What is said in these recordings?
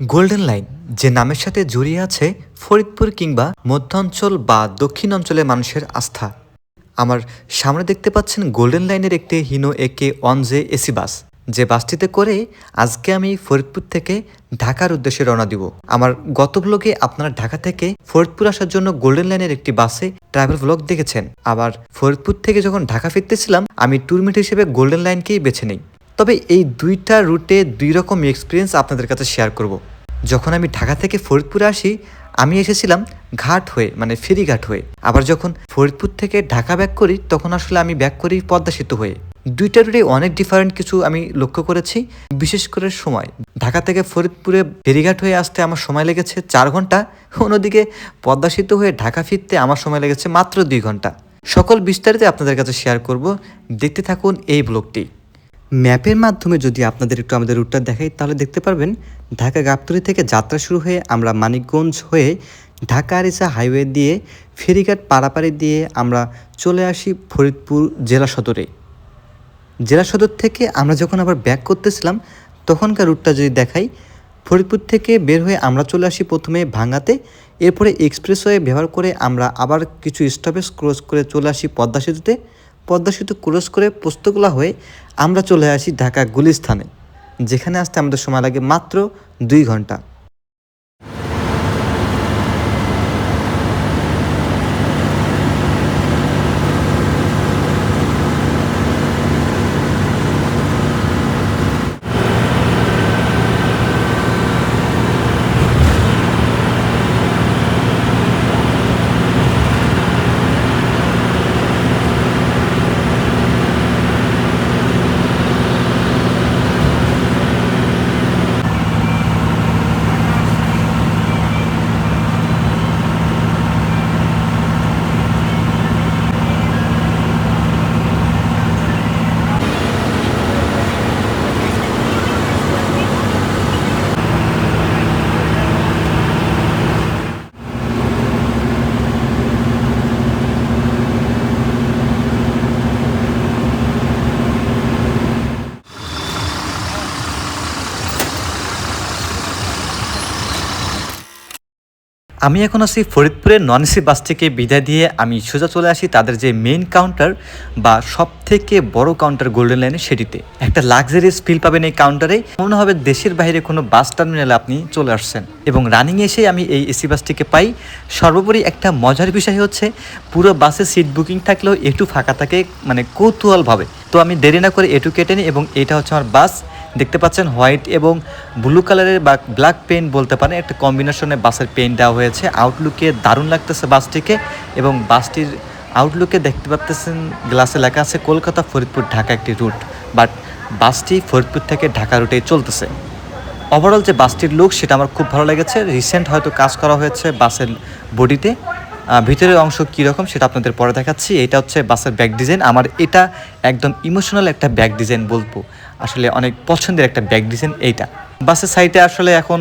Golden line, যে নামের সাথে জড়িয়ে আছে ফরিদপুর কিংবা মধ্যাঞ্চল বা দক্ষিণ অঞ্চলের মানুষের আস্থা। আমার সামনে দেখতে পাচ্ছেন গোল্ডেন লাইনের একটি হিনো একে ওয়ান জে এসি বাস, যে বাসটিতে করে আজকে আমি ফরিদপুর থেকে ঢাকার উদ্দেশ্যে রওনা দিব। আমার গত ব্লগে আপনারা ঢাকা থেকে ফরিদপুর আসার জন্য গোল্ডেন লাইনের একটি বাসে ট্রাভেল ব্লগ দেখেছেন। আবার ফরিদপুর থেকে যখন ঢাকা ফিরতেছিলাম, আমি ট্যুরমেট হিসেবে গোল্ডেন লাইনকেই বেছে নিই। তবে এই দুইটা রুটে দুই রকম এক্সপিরিয়েন্স আপনাদের কাছে শেয়ার করব। যখন আমি ঢাকা থেকে ফরিদপুরে আসি, আমি এসেছিলাম ঘাট হয়ে মানে ফেরিঘাট হয়ে। আবার যখন ফরিদপুর থেকে ঢাকা ব্যাক করি, তখন আসলে আমি ব্যাক করি পদ্মা সেতু হয়ে। দুইটা রুটে অনেক ডিফারেন্ট কিছু আমি লক্ষ্য করেছি, বিশেষ করে সময়। ঢাকা থেকে ফরিদপুরে ফেরিঘাট হয়ে আসতে আমার সময় লেগেছে চার ঘণ্টা, অন্যদিকে পদ্মা সেতু হয়ে ঢাকা ফিরতে আমার সময় লেগেছে মাত্র দুই ঘণ্টা। সকল বিস্তারিত আপনাদের কাছে শেয়ার করব। দেখতে থাকুন এই ব্লগটি। ম্যাপের মাধ্যমে যদি আপনাদের একটু আমাদের রুটটা দেখাই, তাহলে দেখতে পারবেন ঢাকা গাবতলী থেকে যাত্রা শুরু হয়ে আমরা মানিকগঞ্জ হয়ে ঢাকা আরিসা হাইওয়ে দিয়ে ফেরিঘাট পাড়াপাড়ি দিয়ে আমরা চলে আসি ফরিদপুর জেলা সদরে। জেলা সদর থেকে আমরা যখন আবার ব্যাক করতেছিলাম, তখনকার রুটটা যদি দেখাই, ফরিদপুর থেকে বের হয়ে আমরা চলে আসি প্রথমে ভাঙ্গাতে। এরপরে এক্সপ্রেসওয়ে ব্যবহার করে আমরা আবার কিছু স্টপেজ ক্রস করে চলে আসি পদ্মা সেতুতে। পদ্মা সেতু ক্রস করে পোস্তকলা হয়ে আমরা চলে আসি ঢাকা গুলিস্থানে, যেখানে আসতে আমাদের সময় লাগে মাত্র দুই ঘণ্টা। আমি এখন আছি ফরিদপুরের নন এসি বাস থেকে বিদায় দিয়ে আমি সোজা চলে আসি তাদের যে মেইন কাউন্টার বা সব থেকে বড় কাউন্টার গোল্ডেন লাইনে সেটিতে। একটা লাক্সারিয়াস ফিল পাবেন এই কাউন্টারে মনে হবে দেশের বাইরে কোনো বাস টার্মিনালে আপনি চলে আসছেন। এবং রানিং এসে আমি এই এসি বাসটিকে পাই। সর্বোপরি একটা মজার বিষয় হচ্ছে, পুরো বাসে সিট বুকিং থাকলেও একটু ফাঁকা থাকে মানে কৌতূহলভাবে তো আমি দেরি না করে এটু কেটে নিই এবং এটা হচ্ছে আমার বাস। দেখতে পাচ্ছেন হোয়াইট এবং ব্লু কালারের বা ব্ল্যাক পেন্ট বলতে পারেন, একটা কম্বিনেশনে বাসের পেন্ট দেওয়া হয়েছে। আউটলুকে দারুণ লাগতেছে বাসটিকে এবং বাসটির আউটলুকে দেখতে পাচ্তেছেন গ্লাসে লেখা আছে কলকাতা ফরিদপুর ঢাকা একটি রুট। বাট বাসটি ফরিদপুর থেকে ঢাকা রুটেই চলতেছে। ওভারঅল যে বাসটির লুক সেটা আমার খুব ভালো লেগেছে। রিসেন্ট হয়তো কাজ করা হয়েছে বাসের বডিতে। ভিতরের অংশ কীরকম সেটা আপনাদের পরে দেখাচ্ছি। এটা হচ্ছে বাসের ব্যাক ডিজাইন আমার এটা একদম ইমোশনাল একটা ব্যাক ডিজাইন বলব। আসলে অনেক পছন্দের একটা ব্যাগ ডিজাইন এইটা। বাসের সাইডে আসলে এখন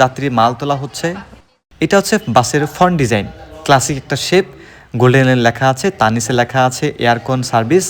যাত্রী মাল তোলা হচ্ছে। এটা হচ্ছে বাসের ফ্রন্ট ডিজাইন ক্লাসিক একটা শেপ গোল্ডেন লেখা আছে তার নিচে লেখা আছে এয়ারকন সার্ভিস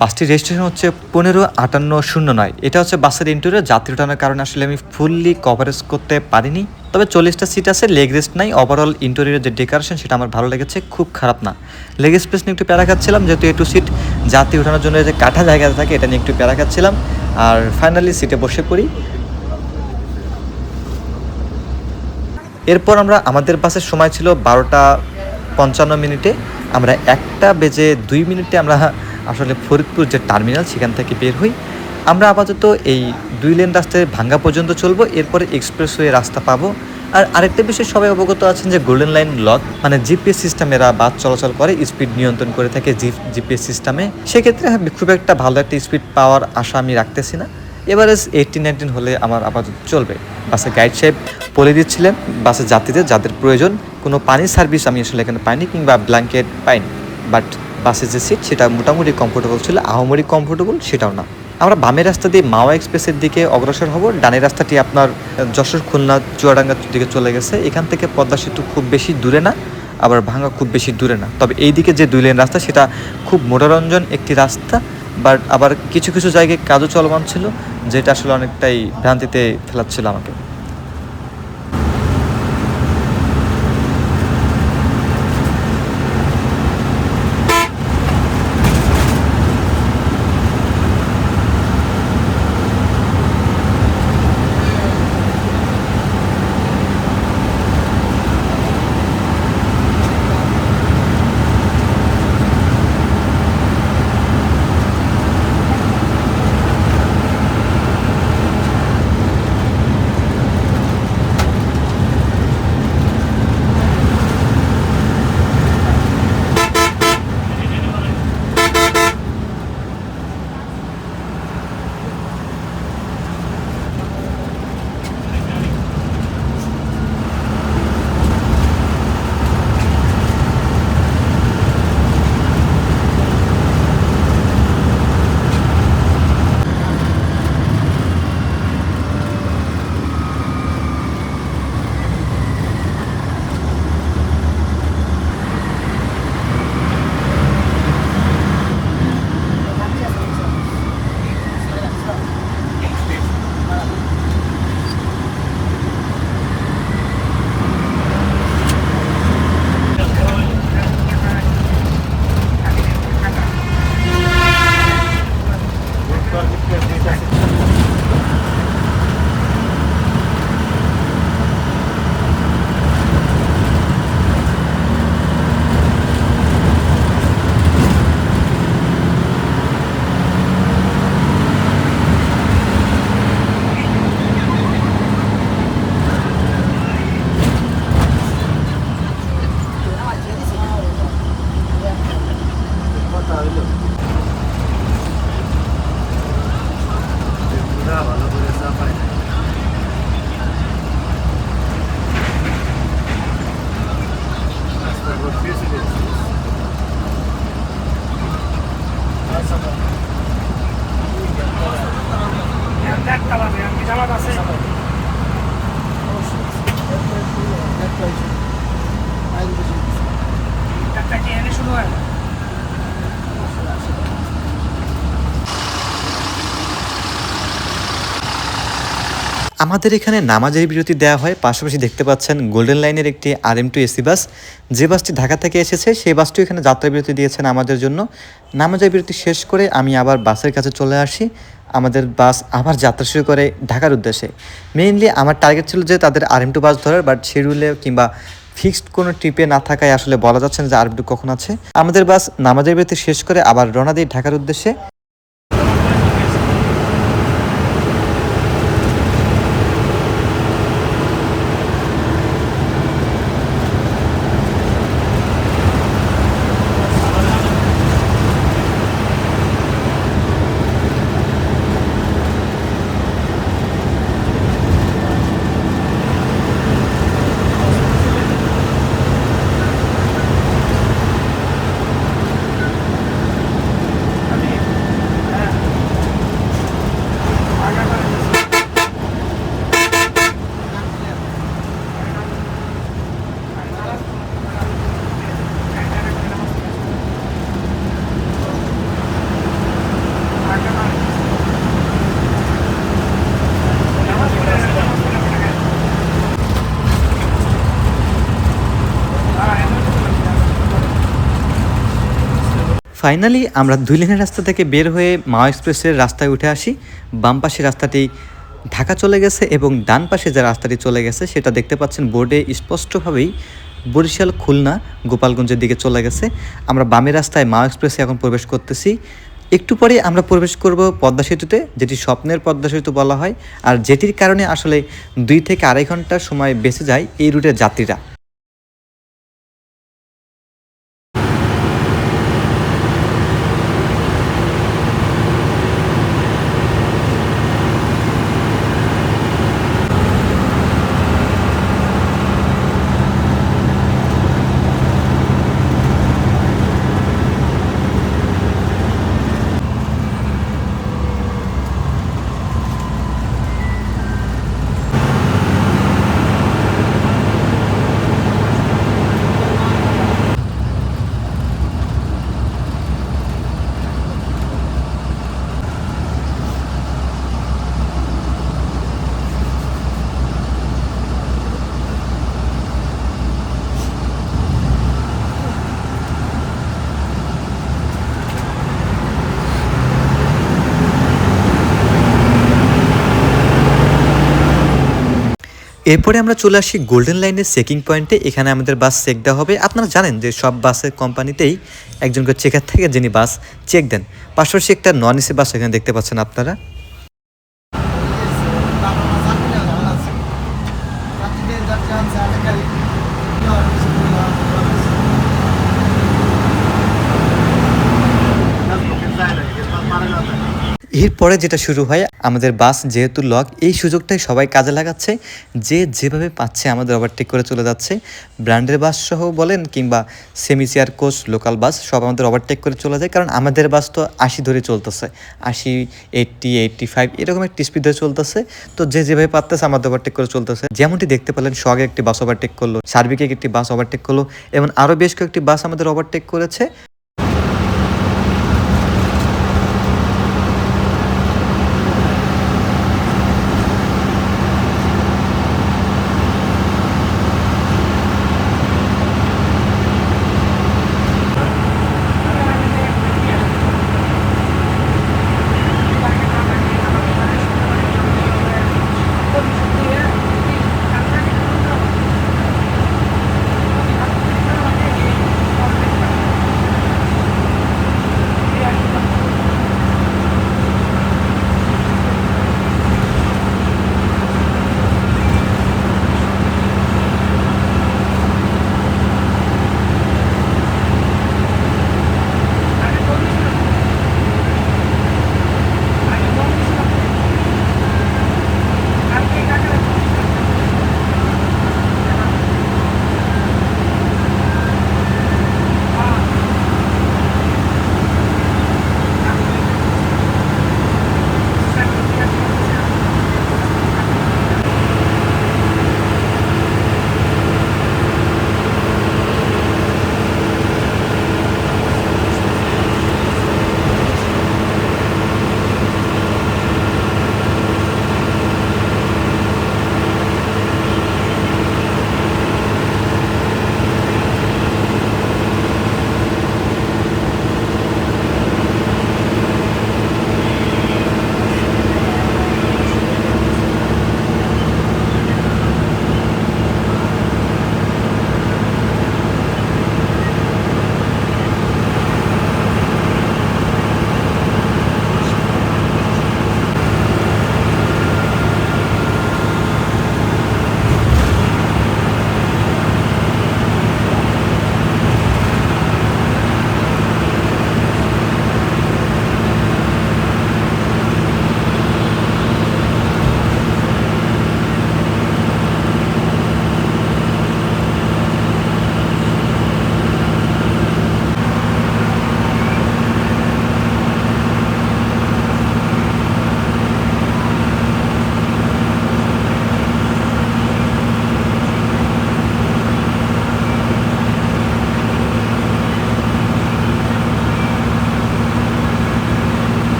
বাসটির রেজিস্ট্রেশন হচ্ছে পনেরো আটান্ন শূন্য নয়। এটা হচ্ছে বাসের ইন্টেরিয়র যাত্রী ওঠানোর কারণে আসলে আমি ফুললি কভারেজ করতে পারিনি। তবে চল্লিশটা সিট আছে লেগ রেস্ট নাই। ওভারঅল ইন্টেরিয়র যে ডেকোরেশন সেটা আমার ভালো লেগেছে, খুব খারাপ না। লেগ স্পেস নিয়ে একটু প্যারা খাচ্ছিলাম, যেহেতু এটু সিট যাত্রী ওঠানোর জন্য যে কাঠা জায়গা থাকে, এটা নিয়ে একটু প্যারা খাচ্ছিলাম। আর ফাইনালি সিটে বসে পড়ি। এরপর আমরা, আমাদের বাসের সময় ছিল বারোটা পঞ্চান্ন মিনিটে। আমরা একটা বেজে দুই মিনিটে আমরা আসলে ফরিদপুর যে টার্মিনাল, সেখান থেকে বের হই। আমরা আপাতত এই দুই লেন রাস্তায় ভাঙ্গা পর্যন্ত চলবো। এরপরে এক্সপ্রেসওয়ে রাস্তা পাবো। আর আরেকটা বিষয়, সবাই অবগত আছেন যে গোল্ডেন লাইন লক মানে জিপিএস সিস্টেম এরা বাস চলাচল করে স্পিড নিয়ন্ত্রণ করে থাকে জিপিএস সিস্টেমে সেক্ষেত্রে আমি খুব একটা ভালো একটা স্পিড পাওয়ার আশা আমি রাখতেছি না। এভারেজ এইটিন নাইনটিন হলে আমার আপাতত চলবে। বাসে গাইড সাহেব বলে দিচ্ছিলেন, বাসে যাত্রীদের যাদের প্রয়োজন, কোনো পানির সার্ভিস আমি আসলে এখানে পাইনি কিংবা ব্ল্যাঙ্কেট পাইনি। বাট বাসের যে সিট সেটা মোটামুটি কমফোর্টেবল ছিল, আহমরি কমফোর্টেবল সেটাও না। আমরা বামের রাস্তা দিয়ে মাওয়া এক্সপ্রেসের দিকে অগ্রসর হব। ডানের রাস্তাটি আপনার যশোর, খুলনা চুয়াডাঙ্গার দিকে চলে গেছে। এখান থেকে পদ্মা সেতু খুব বেশি দূরে না, আবার ভাঙা খুব বেশি দূরে না। তবে এই দিকে যে দুই লেন রাস্তা, সেটা খুব মনোরঞ্জন একটি রাস্তা, বাট আবার কিছু কিছু জায়গায় কাজও চলমান ছিল, যেটা আসলে অনেকটাই ভ্রান্তিতে ফেলাচ্ছিল আমাকে। আমাদের এখানে নামাজের বিরতি দেওয়া হয়। পাশাপাশি দেখতে পাচ্ছেন গোল্ডেন লাইনের একটি R M two AC bus যে বাসটি ঢাকা থেকে এসেছে, সেই বাসটি এখানে যাত্রা বিরতি দিয়েছেন আমাদের জন্য। নামাজের বিরতি শেষ করে আমি আবার বাসের কাছে চলে আসি। আমাদের বাস আবার যাত্রা শুরু করে ঢাকার উদ্দেশ্যে। মেইনলি আমার টার্গেট ছিল যে তাদের আর এম টু বাস ধরার বাট শিডিউলে কিংবা ফিক্সড কোনো ট্রিপে না থাকায় আসলে বলা যাচ্ছে না যে আর এম টু কখন আছে। আমাদের বাস নামাজের বিরতি শেষ করে আবার রওনা ঢাকার উদ্দেশ্যে। ফাইনালি আমরা দুই লেনের রাস্তা থেকে বের হয়ে মা এক্সপ্রেসের রাস্তায় উঠে আসি। বাম পাশে রাস্তাটি ঢাকা চলে গেছে এবং ডান পাশে যে রাস্তাটি চলে গেছে সেটা দেখতে পাচ্ছেন বোর্ডে স্পষ্টভাবেই বরিশাল, খুলনা, গোপালগঞ্জের দিকে চলে গেছে। আমরা বামের রাস্তায় মা এক্সপ্রেসে এখন প্রবেশ করতেছি। একটু পরে আমরা প্রবেশ করব পদ্মা সেতুতে, যেটি স্বপ্নের পদ্মা সেতু বলা হয়। আর যেটির কারণে আসলে দুই থেকে আড়াই ঘণ্টা সময় বেঁচে যায় এই রুটের যাত্রীরা। এরপরে আমরা চলে আসি গোল্ডেন লাইনের চেকিং পয়েন্টে এখানে আমাদের বাস চেক দেওয়া হবে। আপনারা জানেন যে সব বাসের কোম্পানিতেই একজনকে চেকার থেকে যিনি বাস চেক দেন। পাশাপাশি একটা নন এসি বাস এখানে দেখতে পাচ্ছেন আপনারা। এরপরে যেটা শুরু হয়, আমাদের বাস যেহেতু লক, এই সুযোগটাই সবাই কাজে লাগাচ্ছে। যে যেভাবে পাচ্ছে আমাদের ওভারটেক করে চলে যাচ্ছে। ব্র্যান্ডের বাস সহ বলেন কিংবা semi chair coach local bus, সব আমাদের ওভারটেক করে চলে যায়। কারণ আমাদের বাস তো আশি ধরে চলতেছে। আশি এইট্টি এইট্টি ফাইভ এরকম একটি স্পিড ধরে চলতেছে। তো যে যেভাবে পারতেছে আমাদের ওভারটেক করে চলতেছে। যেমনটি দেখতে পেলেন সগে একটি বাস ওভারটেক করল, সার্বিকে একটি বাস ওভারটেক করল, এবং আরও বেশ কয়েকটি বাস আমাদের ওভারটেক করেছে।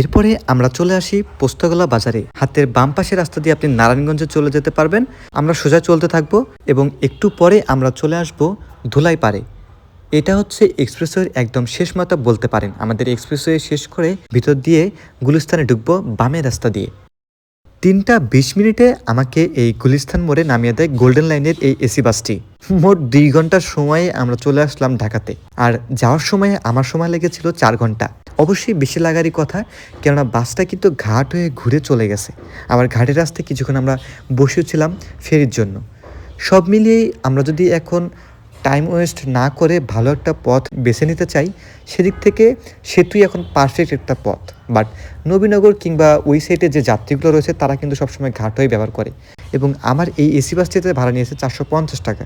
এরপরে আমরা চলে আসি পোস্তগোলা বাজারে। হাতের বাম পাশে রাস্তা দিয়ে আপনি নারায়ণগঞ্জে চলে যেতে পারবেন। আমরা সোজা চলতে থাকব এবং একটু পরে আমরা চলে আসব ধুলাই পারে এটা হচ্ছে এক্সপ্রেসওয়ের একদম শেষ মাথা বলতে পারেন। আমাদের এক্সপ্রেসওয়ে শেষ করে ভিতর দিয়ে গুলিস্তানে ঢুকবো বামের রাস্তা দিয়ে। তিনটা বিশ মিনিটে আমাকে এই গুলিস্তান মোড়ে নামিয়ে দেয় গোল্ডেন লাইনের এই এসি বাসটি। মোট দুই ঘণ্টার সময়ে আমরা চলে আসলাম ঢাকাতে। আর যাওয়ার সময় আমার সময় লেগেছিল চার ঘণ্টা। অবশ্যই বেশি লাগারই কথা, কেননা বাসটা কিন্তু ঘাট হয়ে ঘুরে চলে গেছে। আবার ঘাটের রাস্তায় কিছুক্ষণ আমরা বসেছিলাম ফেরির জন্য। সব মিলিয়েই আমরা যদি এখন টাইম ওয়েস্ট না করে ভালো একটা পথ বেছে নিতে চাই, সেদিক থেকে সেতুই এখন পারফেক্ট একটা পথ। বাট নবীনগর কিংবা ওই সাইডে যে যাত্রীগুলো রয়েছে, তারা কিন্তু সবসময় ঘাট হয়ে ব্যবহার করে। এবং আমার এই এসি বাসটিতে ভাড়া নিয়েছে চারশো পঞ্চাশ টাকা।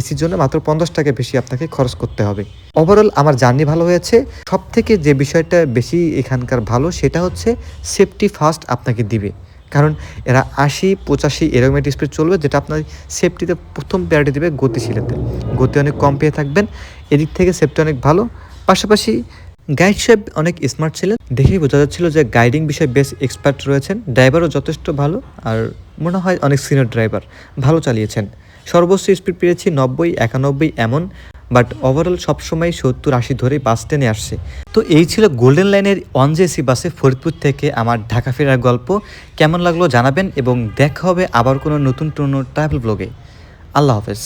এসির জন্য মাত্র পঞ্চাশ টাকা বেশি আপনাকে খরচ করতে হবে। ওভারঅল আমার জার্নি ভালো হয়েছে। সব থেকে যে বিষয়টা বেশি এখানকার ভালো, সেটা হচ্ছে সেফটি ফার্স্ট আপনাকে দিবে। কারণ এরা আশি, পঁচাশি এরকম একটা স্পিড চলবে যেটা আপনার সেফটিতে প্রথম প্যারিটি দেবে গতিশীলতে গতি অনেক কম পেয়ে থাকবেন, এদিক থেকে সেফটি অনেক ভালো। পাশাপাশি গাইড সাহেব অনেক স্মার্ট ছিলেন। দেখেই বোঝা যাচ্ছিল যে গাইডিং বিষয়ে বেশ এক্সপার্ট রয়েছেন। ড্রাইভারও যথেষ্ট ভালো আর মনে হয় অনেক সিনিয়র ড্রাইভার ভালো চালিয়েছেন। সর্বোচ্চ স্পিড পেয়েছি নব্বই, একানব্বই এমন। বাট ওভারঅল সবসময় সত্তর আশি ধরে বাস টেনে আসছে। তো এই ছিল গোল্ডেন লাইনের ওয়ান জেসি বাসে ফরিদপুর থেকে আমার ঢাকা ফেরার গল্প। কেমন লাগল জানাবেন এবং দেখা হবে আবার কোনো নতুন কোনো ট্রাভেল ব্লগে আল্লাহ হাফেজ।